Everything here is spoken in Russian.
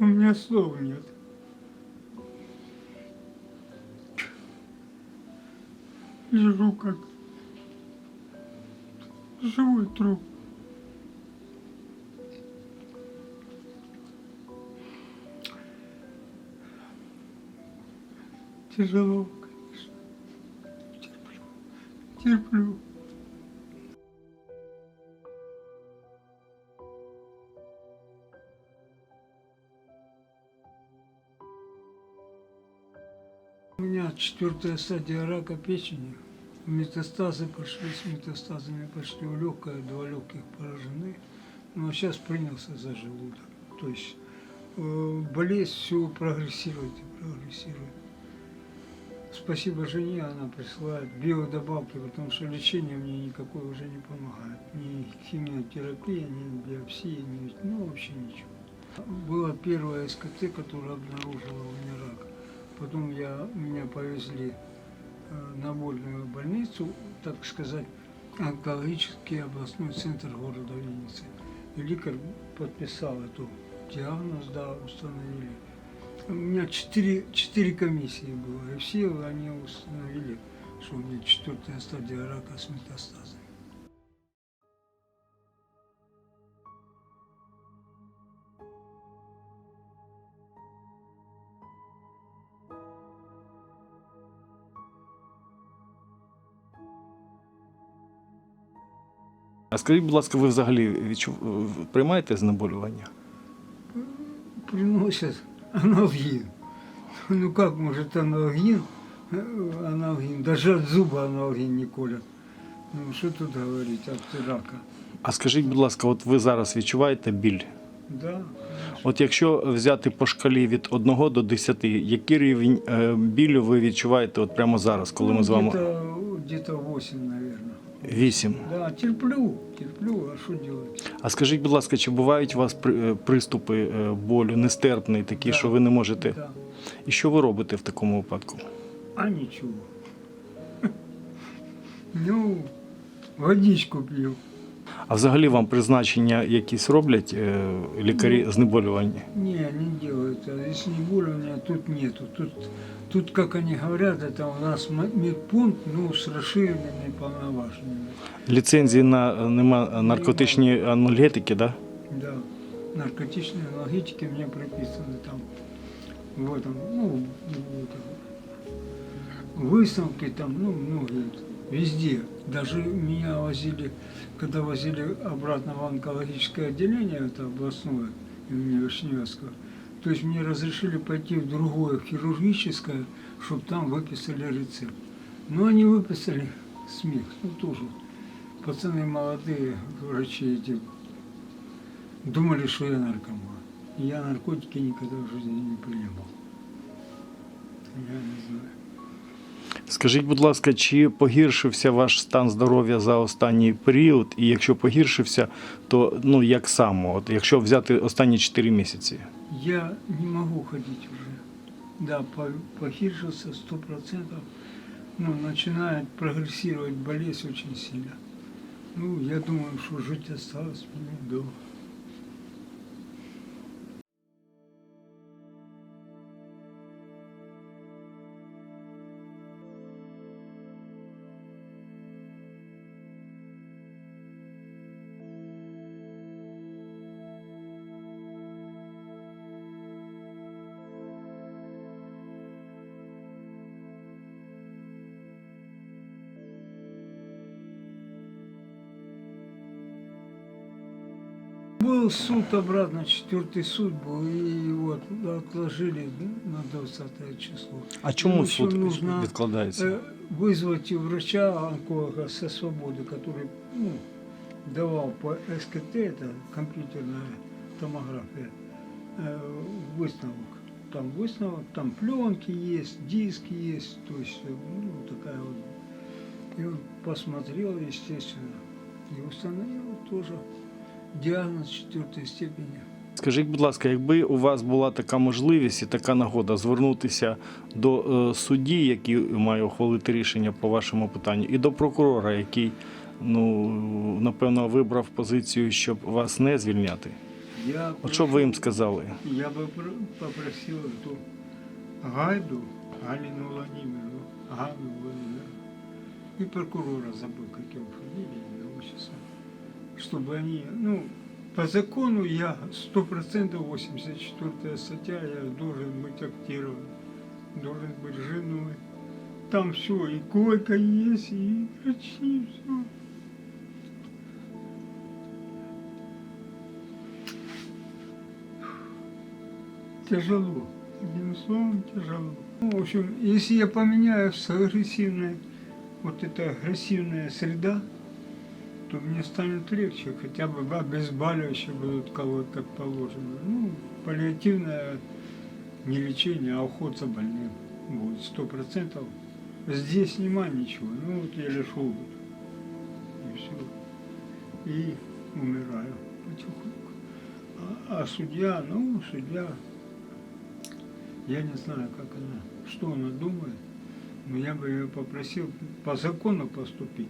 У меня слов нет. Лежу как живой труп. Тяжело, конечно. Терплю. Терплю. Меня четвертая стадия рака печени. Метастазы пошли, с метастазами пошли в легкое, два легких поражены. Но сейчас принялся за желудок. То есть э, болезнь все прогрессирует и прогрессирует. Спасибо жене, она присылает биодобавки, потому что лечение мне никакое уже не помогает. Ни химиотерапия, ни биопсия, ни, ну вообще ничего. Была первая СКТ, которая обнаружила у меня рак. Потом я, меня повезли э, на вольную больницу, так сказать, онкологический областной центр города Винницы. И лекарь подписал эту диагноз, да, установили. У меня четыре, комиссии было, и все они установили, что у меня четвертая стадия рака с метастазами. А скажіть, будь ласка, ви взагалі відчув... приймаєте знеболювання? Приносят аналгин. Ну как может аналгин, аналгин, даже от зуба аналгин не колят. Ну что тут говорить от рака? А скажіть, будь ласка, от ви зараз відчуваєте біль? Да, От якщо взяти по шкалі від 1 до 10, який рівень е, білю ви відчуваєте от прямо зараз, коли ми з вами Ну, Где-то, где-то 8, наверное. 8? Да, терплю, терплю, а що делать? А скажіть, будь ласка, чи бувають у вас при- е, приступи е, болю нестерпні, такі, Да. що ви не можете? Да. І що ви робите в такому випадку? А нічого. Ну, водичку пью. А взагалі вам призначення якісь роблять е, лікарі знеболювання? Не, не делают. А Если не боль, у меня тут нету. Тут, тут, как они говорят, это у нас м- медпункт, ну, с расширенными полномочиями. Ліцензії на е, нема наркотичні анальгетики, да? Да. Наркотичные аналогетики мне прописаны там. В этом, ну, в этом, выставки там, ну, многие, Везде. Даже меня возили, когда возили обратно в онкологическое отделение, это областное, имени Вишневского, то есть мне разрешили пойти в другое хирургическое, чтобы там выписали рецепт. Но они выписали смех, ну тоже. Пацаны молодые, врачи эти, думали, что я наркоман. Я наркотики никогда в жизни не принимал. Я не знаю. Скажіть, будь ласка, чи погіршився ваш стан здоров'я за останній період? І якщо погіршився, то ну як само? От якщо взяти останні 4 місяці? Я не могу ходить уже. Да, по- похищился сто процентов. Ну, начинает прогрессировать болезнь очень сильно. Ну, я думаю, что жить осталось мне долго. Был суд обратно, четвертый суд был, и вот отложили на 20 число. А чому Ну, суд нужно, відкладається? э, вызвать врача-онколога со свободы, который ну, давал по СКТ, это компьютерная томография, э, выставок. Там выставок, там пленки есть, диски есть, то есть э, ну, такая вот. И он посмотрел, естественно, и установил тоже диагноз четвертой степени. Скажіть, будь ласка, якби у вас була така можливість і така нагода звернутися до е, судді, який має ухвалити рішення по вашому питанню, і до прокурора, який ну напевно вибрав позицію, щоб вас не звільняти. Я От що ви їм прошу- сказали? Я бы пр- попросил эту Гайду, Галину Владимировну, Галину Владимировну, и прокурора забыл, как его фамилия, его часа, чтобы они, ну, по закону я 100% 84 статья, я должен быть актирован, должен быть женой. Там все, и койка есть, и почти все. Тяжело. Одним словом, тяжело. Ну, в общем, если я поменяю с агрессивной, вот эта агрессивная среда, то мне станет легче, хотя бы обезболивающие будут колоть как положено. Ну, паллиативное не лечение, а уход за больным будет сто процентов. Здесь нема ничего, ну вот я лежу, и все, и умираю потихоньку. А, а судья, ну, судья, я не знаю, как она, что она думает, но я бы ее попросил по закону поступить.